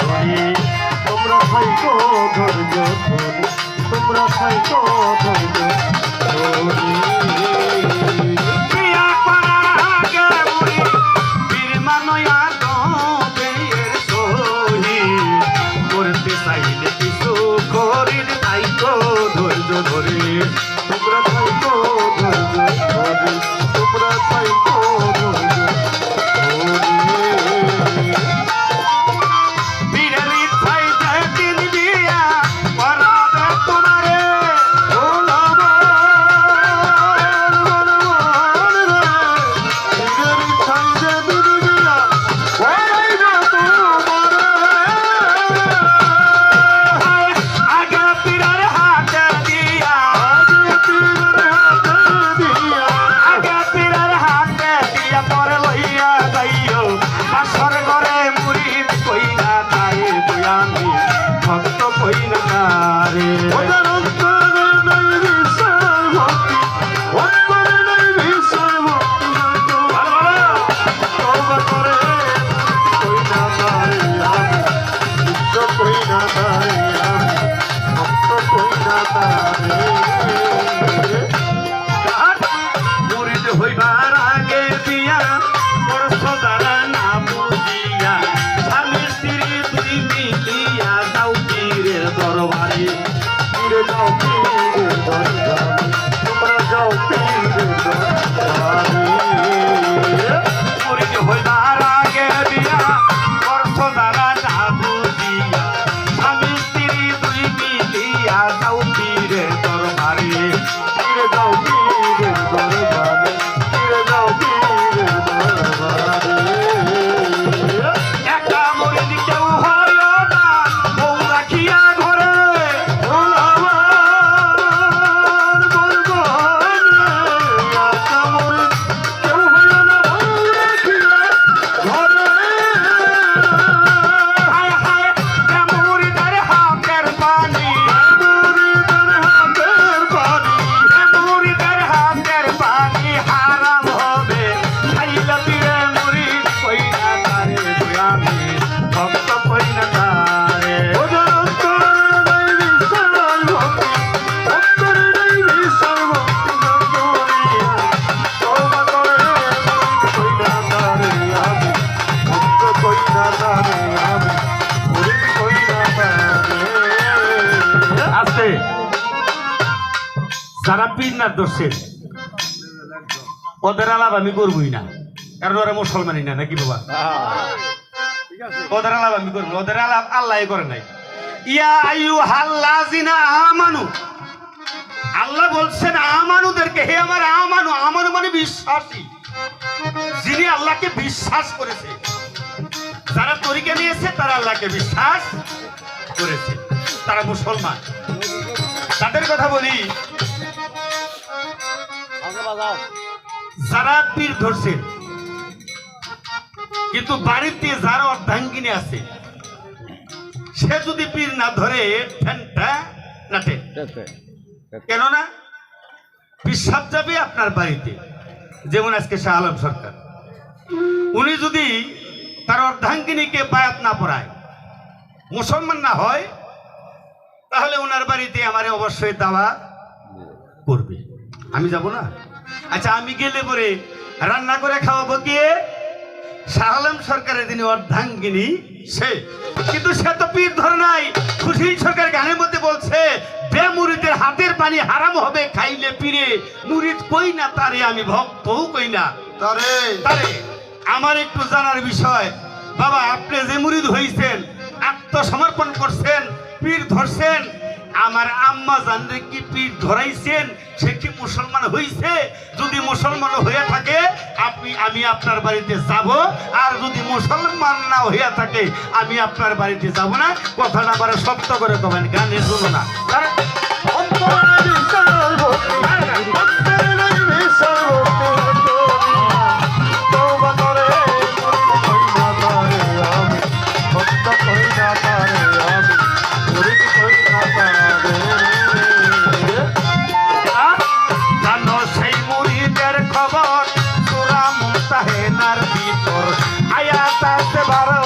ধরি তোমরা থাইকো ধৈর্য ধরি তোমরা থাইকো ধৈর্য ধরি। হইবার আগে দিয়া মোর সদারা আছে। যারা না দোষে ওদের আলাপ আমি করবই না। কারণ ওরা মুসলমানই না, নাকি বাবা? ওদের আলাপ আমি করব ওদের আলাপ আল্লাহ করে নাই। বলছেন আমানু মানে যিনি আল্লাহকে বিশ্বাস যারা তারা আল্লাহকে বিশ্বাস করেছে। তারা মুসলমান। তাদের কথা বলি। যারা পীর ধরছে, কিন্তু বাড়িতে যার অর্ধাঙ্গিনী আছে, সে যদি পীর না ধরে ঠ্যানটা না কেননা পিসাব যাবে আপনার বাড়িতে। যেমন আজকে শাহ আলম সরকার। উনি যদি তার অর্ধাঙ্গিনীকে বায়াত না পড়ায়, মুসলমান না হয় তাহলে ওনার বাড়িতে আমারে অবশ্যই দাওয়া করবে আমি যাব না? আচ্ছা আমি গেলে পরে রান্না করে খাওয়াবো কে? শাহ আলম সরকারের যিনি অর্ধাঙ্গিনী সে। কিন্তু সে তো পীর ধরে নাই। সুশীল সরকার গানের মধ্যে বলছে বে মুরিদের হাতের পানি হারাম হবে খাইলে পীরে। মুরিদ কই না তারে আমি ভক্তও কই না। তারে। তারে। আমার একটু জানার বিষয় বাবা আপনি যে মুরিদ হইছেন আত্মসমর্পণ করছেন পীর ধরছেন, আমার আম্মা জানলে কি পীর ধরাইছেন, সে কি মুসলমান হইছে? যদি মুসলমান হয়ে থাকে, আপনি, আমি আপনার বাড়িতে যাব, আর যদি মুসলমান না হইয়া থাকে, আমি আপনার বাড়িতে যাব না। কথাটা আবার সত্য করে কবেন, গানে শুনো না। भारत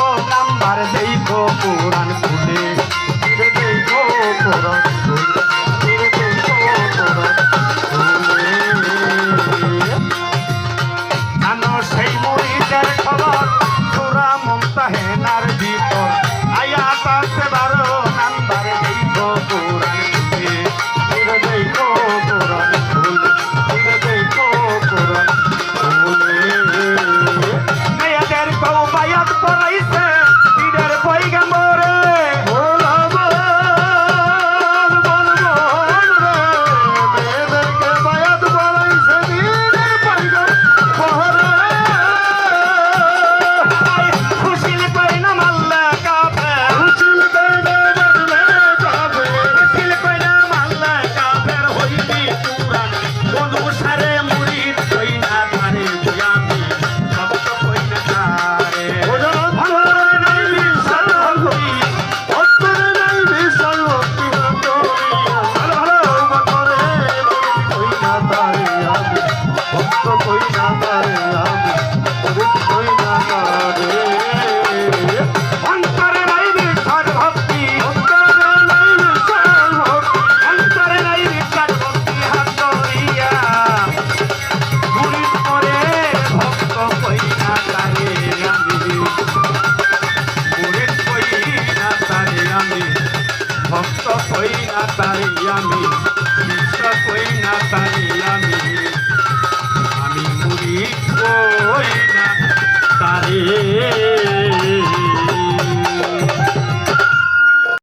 কই না পারি আমি বিশ্ব কই না পারি আমি আমি মুড়ি কই না পারি